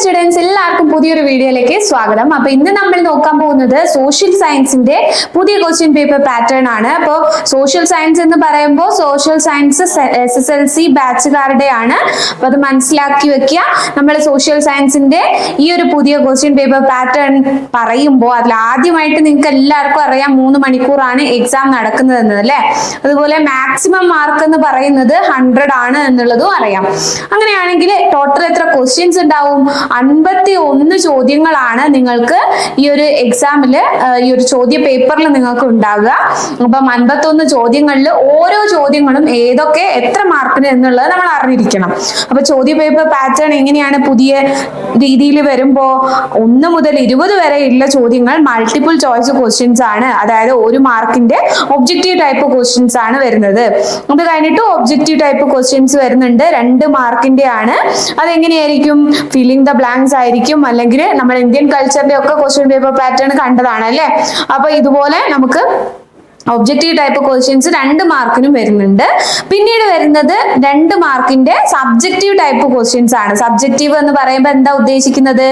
Students എല്ലാവർക്കും പുതിയൊരു വീഡിയോയിലേക്ക് സ്വാഗതം. അപ്പൊ ഇന്ന് നമ്മൾ നോക്കാൻ പോകുന്നത് സോഷ്യൽ സയൻസിന്റെ പുതിയ ക്വസ്റ്റ്യൻ പേപ്പർ പാറ്റേൺ ആണ്. അപ്പോൾ സോഷ്യൽ സയൻസ് എന്ന് പറയുമ്പോൾ social science S S L C ബാച്ചുകാരുടെ ആണ് അപ്പൊ അത് മനസ്സിലാക്കി വെക്കുക. നമ്മൾ സോഷ്യൽ സയൻസിന്റെ ഈ ഒരു പുതിയ ക്വസ്റ്റ്യൻ പേപ്പർ പാറ്റേൺ പറയുമ്പോൾ അതിൽ ആദ്യമായിട്ട് നിങ്ങൾക്ക് എല്ലാവർക്കും അറിയാം മൂന്ന് മണിക്കൂറാണ് എക്സാം നടക്കുന്നത് എന്നത് അല്ലേ? അതുപോലെ മാക്സിമം മാർക്ക് എന്ന് പറയുന്നത് ഹൺഡ്രഡ് ആണ് എന്നുള്ളതും അറിയാം. അങ്ങനെയാണെങ്കിൽ ടോട്ടൽ എത്ര ക്വസ്റ്റ്യൻസ് ഉണ്ടാവും? അൻപത്തി ഒന്ന് ചോദ്യങ്ങളാണ് നിങ്ങൾക്ക് ഈ ഒരു എക്സാമിൽ ഈ ഒരു ചോദ്യ പേപ്പറിൽ നിങ്ങൾക്ക് ഉണ്ടാവുക. അപ്പം അൻപത്തൊന്ന് ചോദ്യങ്ങളിൽ ഓരോ ചോദ്യങ്ങളും ഏതൊക്കെ എത്ര മാർക്കിന് എന്നുള്ളത് നമ്മൾ അറിഞ്ഞിരിക്കണം. അപ്പൊ ചോദ്യ പേപ്പർ പാറ്റേൺ എങ്ങനെയാണ് പുതിയ രീതിയിൽ വരുമ്പോൾ ഒന്ന് മുതൽ ഇരുപത് വരെ ഉള്ള ചോദ്യങ്ങൾ മൾട്ടിപ്പിൾ ചോയ്സ് ക്വസ്റ്റ്യൻസ് ആണ്. അതായത് ഒരു മാർക്കിന്റെ ഒബ്ജക്റ്റീവ് ടൈപ്പ് ക്വസ്റ്റ്യൻസ് ആണ് വരുന്നത്. അത് കഴിഞ്ഞിട്ട് ഒബ്ജക്റ്റീവ് ടൈപ്പ് ക്വസ്റ്റ്യൻസ് വരുന്നുണ്ട്. രണ്ട് മാർക്കിന്റെ ആണ് അതെങ്ങനെയായിരിക്കും? ഫില്ലിംഗ് ദ ബ്ലാങ്ക്സ് ആയിരിക്കും. അല്ലെങ്കിൽ നമ്മൾ ഇന്ത്യൻ കൾച്ചറിന്റെ ഒക്കെ ക്വസ്റ്റ്യൻ പേപ്പർ പാറ്റേൺ കണ്ടതാണ് അല്ലെ? അപ്പൊ ഇതുപോലെ നമുക്ക് ഒബ്ജക്റ്റീവ് ടൈപ്പ് ക്വസ്റ്റ്യൻസ് രണ്ട് മാർക്കിനും വരുന്നുണ്ട്. പിന്നീട് വരുന്നത് രണ്ട് മാർക്കിന്റെ സബ്ജക്റ്റീവ് ടൈപ്പ് ക്വസ്റ്റ്യൻസ് ആണ്. സബ്ജക്റ്റീവ് എന്ന് പറയുമ്പോൾ എന്താ ഉദ്ദേശിക്കുന്നത്?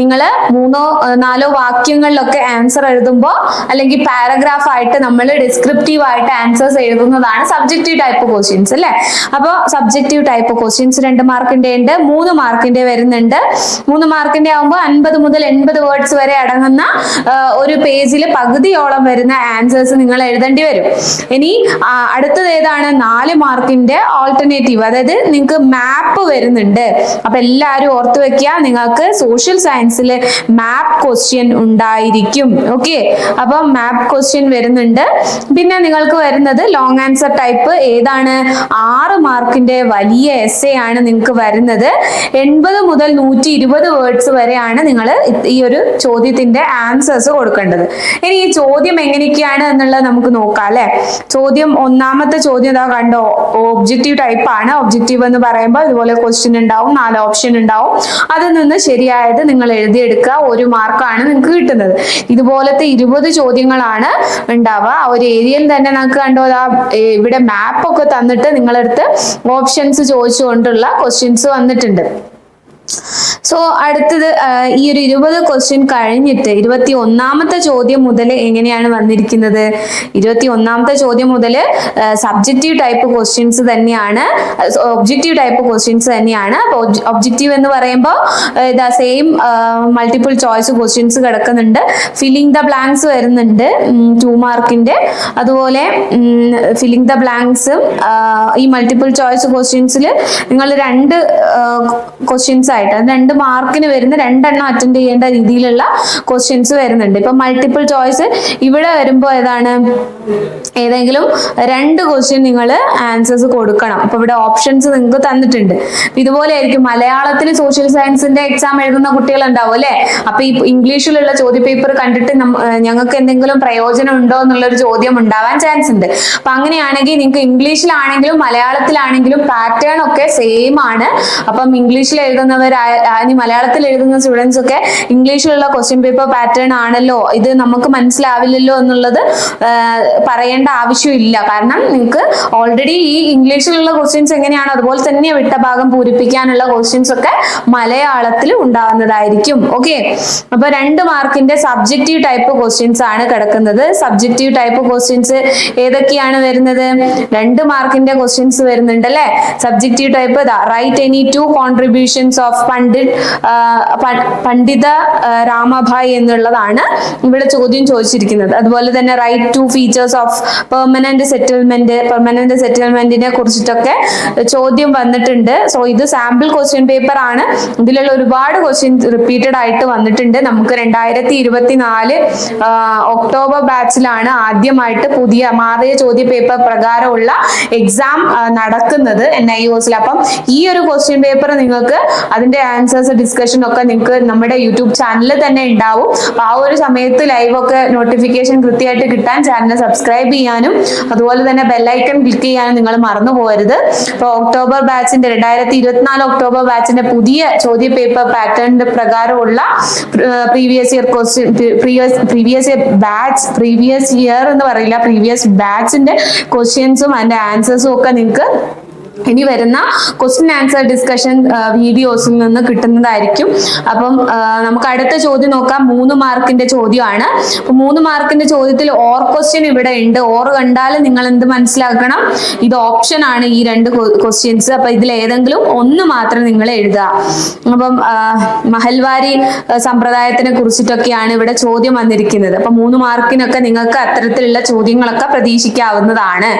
നിങ്ങൾ മൂന്നോ നാലോ വാക്യങ്ങളിലൊക്കെ ആൻസർ എഴുതുമ്പോൾ അല്ലെങ്കിൽ പാരഗ്രാഫ് ആയിട്ട് നമ്മൾ ഡിസ്ക്രിപ്റ്റീവ് ആയിട്ട് ആൻസേഴ്സ് എഴുതുന്നതാണ് സബ്ജക്റ്റീവ് ടൈപ്പ് ക്വസ്റ്റ്യൻസ് അല്ലേ? അപ്പോൾ സബ്ജക്റ്റീവ് ടൈപ്പ് ക്വസ്റ്റ്യൻസ് രണ്ട് മാർക്കിന്റെ ഉണ്ട് മൂന്ന് മാർക്കിന്റെ വരുന്നുണ്ട്. മൂന്ന് മാർക്കിന്റെ ആകുമ്പോൾ അൻപത് മുതൽ എൺപത് വേർഡ്സ് വരെ അടങ്ങുന്ന ഒരു പേജിൽ പകുതിയോളം വരുന്ന ആൻസേഴ്സ് നിങ്ങൾ എഴുതേണ്ടി വരും. ഇനി അടുത്തത് ഏതാണ്? നാല് മാർക്കിന്റെ ഓൾട്ടർനേറ്റീവ് അതായത് നിങ്ങൾക്ക് മാപ്പ് വരുന്നുണ്ട്. അപ്പൊ എല്ലാവരും ഓർത്ത് വെക്കുക നിങ്ങൾക്ക് സോഷ്യൽ സയൻസിൽ മാപ്പ് ക്വസ്റ്റ്യൻ ഉണ്ടായിരിക്കും. ഓക്കെ അപ്പൊ മാപ്പ് ക്വസ്റ്റ്യൻ വരുന്നുണ്ട്. പിന്നെ നിങ്ങൾക്ക് വരുന്നത് ലോങ് ആൻസർ ടൈപ്പ് ഏതാണ്? ആറ് മാർക്കിന്റെ വലിയ എസ് ആണ് നിങ്ങൾക്ക് വരുന്നത്. എൺപത് മുതൽ നൂറ്റി ഇരുപത് വേർഡ്സ് വരെയാണ് നിങ്ങൾ ഈ ഒരു ചോദ്യത്തിന്റെ ആൻസേഴ്സ് കൊടുക്കേണ്ടത്. ഇനി ഈ ചോദ്യം എങ്ങനെയൊക്കെയാണ് എന്നുള്ളത് നമുക്ക് നോക്കാം അല്ലെ? ചോദ്യം ഒന്നാമത്തെ ചോദ്യം ഇതാ കണ്ടോ? ഒബ്ജക്റ്റീവ് ടൈപ്പ് ആണ്. ഒബ്ജക്റ്റീവ് എന്ന് പറയുമ്പോൾ ഇതുപോലെ ക്വസ്റ്റ്യൻ ഉണ്ടാവും നാല് ഓപ്ഷൻ ഉണ്ടാവും. അതിൽ നിന്ന് ശരിയായത് നിങ്ങൾ എഴുതിയെടുക്കുക. ഒരു മാർക്കാണ് നിങ്ങൾക്ക് കിട്ടുന്നത്. ഇതുപോലത്തെ ഇരുപത് ചോദ്യങ്ങളാണ് ഉണ്ടാവുക. ഒരു ഏരിയയിൽ തന്നെ നമുക്ക് കണ്ടോ ദാ, ഇവിടെ മാപ്പ് ഒക്കെ തന്നിട്ട് നിങ്ങളടുത്ത് ഓപ്ഷൻസ് ചോദിച്ചുകൊണ്ടുള്ള ക്വസ്റ്റ്യൻസ് വന്നിട്ടുണ്ട്. സോ അടുത്തത് ഈ ഒരു ഇരുപത് ക്വസ്റ്റ്യൻ കഴിഞ്ഞിട്ട് ഇരുപത്തി ഒന്നാമത്തെ ചോദ്യം മുതൽ എങ്ങനെയാണ് വന്നിരിക്കുന്നത്? ഇരുപത്തി ഒന്നാമത്തെ ചോദ്യം മുതൽ സബ്ജക്റ്റീവ് ടൈപ്പ് ക്വസ്റ്റ്യൻസ് തന്നെയാണ് ഒബ്ജക്റ്റീവ് ടൈപ്പ് ക്വസ്റ്റ്യൻസ് തന്നെയാണ്. ഒബ്ജക്റ്റീവ് എന്ന് പറയുമ്പോൾ ഇതാ സെയിം മൾട്ടിപ്പിൾ ചോയ്സ് ക്വസ്റ്റ്യൻസ് കിടക്കുന്നുണ്ട്. ഫില്ലിംഗ് ദ ബ്ലാങ്ക്സ് വരുന്നുണ്ട് ടു മാർക്കിന്റെ അതുപോലെ ഫില്ലിംഗ് ദ ബ്ലാങ്ക്സും ഈ മൾട്ടിപ്പിൾ ചോയ്സ് ക്വസ്റ്റ്യൻസിൽ നിങ്ങൾ രണ്ട് ക്വസ്റ്റ്യൻസ് ആയിട്ട് രണ്ട് മാർക്കിന് വരുന്ന രണ്ടെണ്ണം അറ്റൻഡ് ചെയ്യേണ്ട രീതിയിലുള്ള ക്വസ്റ്റ്യൻസ് വരുന്നുണ്ട്. ഇപ്പൊ മൾട്ടിപ്പിൾ ചോയ്സ് ഇവിടെ വരുമ്പോൾ ഏതാണ്? ഏതെങ്കിലും രണ്ട് ക്വസ്റ്റ്യൻ നിങ്ങൾ ആൻസേഴ്സ് കൊടുക്കണം. അപ്പൊ ഇവിടെ ഓപ്ഷൻസ് നിങ്ങൾക്ക് തന്നിട്ടുണ്ട്. ഇതുപോലെ ആയിരിക്കും. മലയാളത്തിൽ സോഷ്യൽ സയൻസിന്റെ എക്സാം എഴുതുന്ന കുട്ടികൾ ഉണ്ടാവും അല്ലെ? അപ്പൊ ഈ ഇംഗ്ലീഷിലുള്ള ചോദ്യ പേപ്പർ കണ്ടിട്ട് ഞങ്ങൾക്ക് എന്തെങ്കിലും പ്രയോജനം ഉണ്ടോ എന്നുള്ളൊരു ചോദ്യം ഉണ്ടാവാൻ ചാൻസ് ഉണ്ട്. അപ്പൊ അങ്ങനെയാണെങ്കിൽ നിങ്ങൾക്ക് ഇംഗ്ലീഷിലാണെങ്കിലും മലയാളത്തിലാണെങ്കിലും പാറ്റേൺ ഒക്കെ സെയിം ആണ്. അപ്പം ഇംഗ്ലീഷിൽ എഴുതുന്നവർ ഇനി മലയാളത്തിൽ എഴുതുന്ന സ്റ്റുഡൻസ് ഒക്കെ ഇംഗ്ലീഷിലുള്ള ക്വസ്റ്റ്യൻ പേപ്പർ പാറ്റേൺ ആണല്ലോ? ഇത് നമുക്ക് മനസ്സിലാവില്ലല്ലോ എന്നുള്ളത് പറയേണ്ട ആവശ്യമില്ല. കാരണം നിങ്ങൾക്ക് ഓൾറെഡി ഈ ഇംഗ്ലീഷിലുള്ള ക്വസ്റ്റ്യൻസ് എങ്ങനെയാണ്? അതുപോലെ തന്നെ വിട്ട ഭാഗം പൂരിപ്പിക്കാനുള്ള ക്വസ്റ്റ്യൻസ് ഒക്കെ മലയാളത്തിൽ ഉണ്ടാവുന്നതായിരിക്കും. ഓക്കെ അപ്പൊ രണ്ട് മാർക്കിന്റെ സബ്ജക്റ്റീവ് ടൈപ്പ് ക്വസ്റ്റ്യൻസ് ആണ് കിടക്കുന്നത്. സബ്ജക്റ്റീവ് ടൈപ്പ് ക്വസ്റ്റ്യൻസ് ഏതൊക്കെയാണ് വരുന്നത്? രണ്ട് മാർക്കിന്റെ ക്വസ്റ്റ്യൻസ് വരുന്നുണ്ട് അല്ലെ? Subjective type write any two contributions of Pandit Pandita Ramabai എന്നുള്ളതാണ് ഇവിടെ ചോദ്യം ചോദിച്ചിരിക്കുന്നത്. അതുപോലെ തന്നെ write two features of permanent settlement permanent സെറ്റിൽമെന്റിനെ കുറിച്ചിട്ടൊക്കെ ചോദ്യം വന്നിട്ടുണ്ട്. സോ ഇത് സാമ്പിൾ ക്വസ്റ്റ്യൻ പേപ്പർ ആണ്. ഇതിലുള്ള ഒരുപാട് ക്വസ്റ്റ്യൻ റിപ്പീറ്റഡ് ആയിട്ട് വന്നിട്ടുണ്ട്. നമുക്ക് രണ്ടായിരത്തി ഇരുപത്തിനാല് ഒക്ടോബർ ബാച്ചിലാണ് ആദ്യമായിട്ട് പുതിയ മാറിയ ചോദ്യ പേപ്പർ പ്രകാരമുള്ള എക്സാം നടക്കുന്നത് എൻ ഐ ഒസിൽ അപ്പം ഈ ഒരു ക്വസ്റ്റ്യൻ പേപ്പർ നിങ്ങൾക്ക് അതിന്റെ ആൻസേഴ്സ് ഡിസ്കഷൻ ഒക്കെ നിങ്ങൾക്ക് നമ്മുടെ യൂട്യൂബ് ചാനലിൽ തന്നെ ഉണ്ടാവും ആ ഒരു സമയത്ത് ലൈവ് ഒക്കെ നോട്ടിഫിക്കേഷൻ കൃത്യമായിട്ട് കിട്ടാൻ ചാനൽ സബ്സ്ക്രൈബ് ചെയ്യാനും അതുപോലെ തന്നെ ബെല്ലൈക്കൺ ക്ലിക്ക് ചെയ്യാനും നിങ്ങൾ മറന്നു പോകരുത്. അപ്പോൾ ഒക്ടോബർ ബാച്ചിന്റെ രണ്ടായിരത്തി ഇരുപത്തിനാല് ഒക്ടോബർ ബാച്ചിന്റെ പുതിയ ചോദ്യ പേപ്പർ പാറ്റേണിന്റെ പ്രകാരമുള്ള previous year question previous previous year batch previous year എന്ന് പറയില്ല പ്രീവിയസ് ബാച്ചിന്റെ ക്വസ്റ്റ്യൻസും അതിന്റെ ആൻസേഴ്സും ഒക്കെ നിങ്ങൾക്ക് ഇനി വരുന്ന ക്വസ്റ്റ്യൻ ആൻസർ ഡിസ്കഷൻ വീഡിയോസിൽ നിന്ന് കിട്ടുന്നതായിരിക്കും. അപ്പം നമുക്ക് അടുത്ത ചോദ്യം നോക്കാം. മൂന്ന് മാർക്കിന്റെ ചോദ്യമാണ്. മൂന്ന് മാർക്കിന്റെ ചോദ്യത്തിൽ ഓർ ക്വസ്റ്റ്യൻ ഇവിടെ ഉണ്ട്. ഓർ കണ്ടാൽ നിങ്ങൾ എന്ത് മനസ്സിലാക്കണം? ഇത് ഓപ്ഷൻ ആണ് ഈ രണ്ട് ക്വസ്റ്റ്യൻസ് അപ്പൊ ഇതിൽ ഏതെങ്കിലും ഒന്ന് മാത്രം നിങ്ങൾ എഴുതുക. അപ്പം മഹൽവാരി സമ്പ്രദായത്തിനെ കുറിച്ചിട്ടൊക്കെയാണ് ഇവിടെ ചോദ്യം വന്നിരിക്കുന്നത്. അപ്പൊ മൂന്ന് മാർക്കിനൊക്കെ നിങ്ങൾക്ക് അത്തരത്തിലുള്ള ചോദ്യങ്ങളൊക്കെ പ്രതീക്ഷിക്കാവുന്നതാണ്.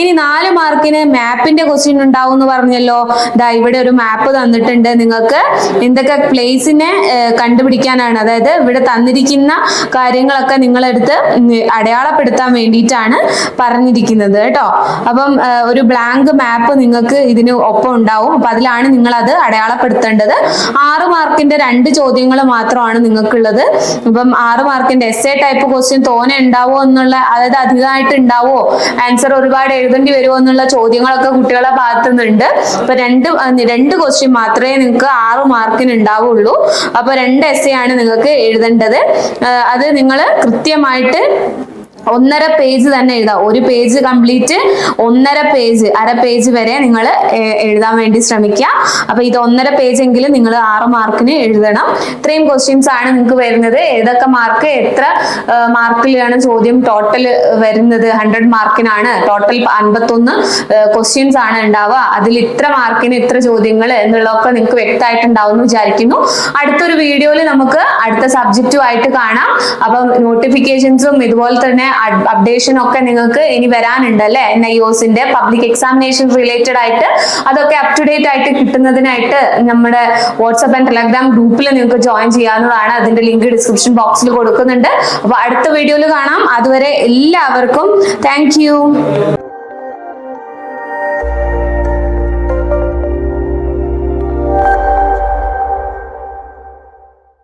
ഇനി നാല് മാർക്കിന് മാപ്പിന്റെ ക്വസ്റ്റ്യൻ ഉണ്ടാവും എന്ന് പറഞ്ഞല്ലോ. ദാ ഇവിടെ ഒരു മാപ്പ് തന്നിട്ടുണ്ട് നിങ്ങൾക്ക്. എന്തൊക്കെ പ്ലേസിനെ കണ്ടുപിടിക്കാനാണ്. അതായത് ഇവിടെ തന്നിരിക്കുന്ന കാര്യങ്ങളൊക്കെ നിങ്ങളെടുത്ത് അടയാളപ്പെടുത്താൻ വേണ്ടിയിട്ടാണ് പറഞ്ഞിരിക്കുന്നത് കേട്ടോ. അപ്പം ഒരു ബ്ലാങ്ക് മാപ്പ് നിങ്ങൾക്ക് ഇതിന് ഒപ്പം ഉണ്ടാവും. അപ്പൊ അതിലാണ് നിങ്ങൾ അത് അടയാളപ്പെടുത്തേണ്ടത്. ആറ് മാർക്കിന്റെ രണ്ട് ചോദ്യങ്ങൾ മാത്രമാണ് നിങ്ങൾക്കുള്ളത്. അപ്പം ആറ് മാർക്കിന്റെ എസ് എ ടൈപ്പ് ക്വസ്റ്റ്യൻ തോനെ ഉണ്ടാവോ എന്നുള്ള അതായത് അധികമായിട്ട് ഉണ്ടാവോ? ആൻസർ ഒരുപാട് എഴുതേണ്ടി വരുമോ എന്നുള്ള ചോദ്യങ്ങളൊക്കെ കുട്ടികളെ ഭാഗത്തു നിന്നുണ്ട് അപ്പൊ രണ്ട് രണ്ട് ക്വസ്റ്റ്യൻ മാത്രമേ നിങ്ങൾക്ക് ആറ് മാർക്കിന് ഉണ്ടാവുള്ളൂ. അപ്പൊ രണ്ട് എസ് ആണ് നിങ്ങൾക്ക് എഴുതേണ്ടത്. അത് നിങ്ങൾ കൃത്യമായിട്ട് ഒന്നര പേജ് തന്നെ എഴുതാം. ഒരു പേജ് കംപ്ലീറ്റ് ഒന്നര പേജ് അര പേജ് വരെ നിങ്ങൾ എഴുതാൻ വേണ്ടി ശ്രമിക്കുക. അപ്പൊ ഇത് ഒന്നര പേജ് എങ്കിലും നിങ്ങൾ ആറ് മാർക്കിന് എഴുതണം. ഇത്രയും ക്വസ്റ്റ്യൻസ് ആണ് നിങ്ങൾക്ക് വരുന്നത്. ഏതൊക്കെ മാർക്ക് എത്ര മാർക്കിലാണ് ചോദ്യം ടോട്ടൽ വരുന്നത്? ഹൺഡ്രഡ് മാർക്കിനാണ് ടോട്ടൽ അൻപത്തൊന്ന് ക്വസ്റ്റ്യൻസ് ആണ് ഉണ്ടാവുക. അതിൽ ഇത്ര മാർക്കിന് ഇത്ര ചോദ്യങ്ങൾ എന്നുള്ളതൊക്കെ നിങ്ങൾക്ക് വ്യക്തമായിട്ടുണ്ടാവും എന്ന് വിചാരിക്കുന്നു. അടുത്തൊരു വീഡിയോയിൽ നമുക്ക് അടുത്ത സബ്ജക്റ്റുമായിട്ട് കാണാം. അപ്പം നോട്ടിഫിക്കേഷൻസും ഇതുപോലെ തന്നെ അപ്ഡേഷനും ഒക്കെ നിങ്ങൾക്ക് ഇനി വരാനുണ്ട് അല്ലെ? എൻ ഐ ഒസിന്റെ പബ്ലിക് എക്സാമിനേഷൻ റിലേറ്റഡ് ആയിട്ട് അതൊക്കെ അപ് ടു ഡേറ്റ് ആയിട്ട് കിട്ടുന്നതിനായിട്ട് നമ്മുടെ വാട്സപ്പ് ആൻഡ് ടെലഗ്രാം ഗ്രൂപ്പിൽ നിങ്ങൾക്ക് ജോയിൻ ചെയ്യാവുന്നതാണ്. അതിന്റെ ലിങ്ക് ഡിസ്ക്രിപ്ഷൻ ബോക്സിൽ കൊടുക്കുന്നുണ്ട്. അപ്പൊ അടുത്ത വീഡിയോയിൽ കാണാം. അതുവരെ എല്ലാവർക്കും താങ്ക്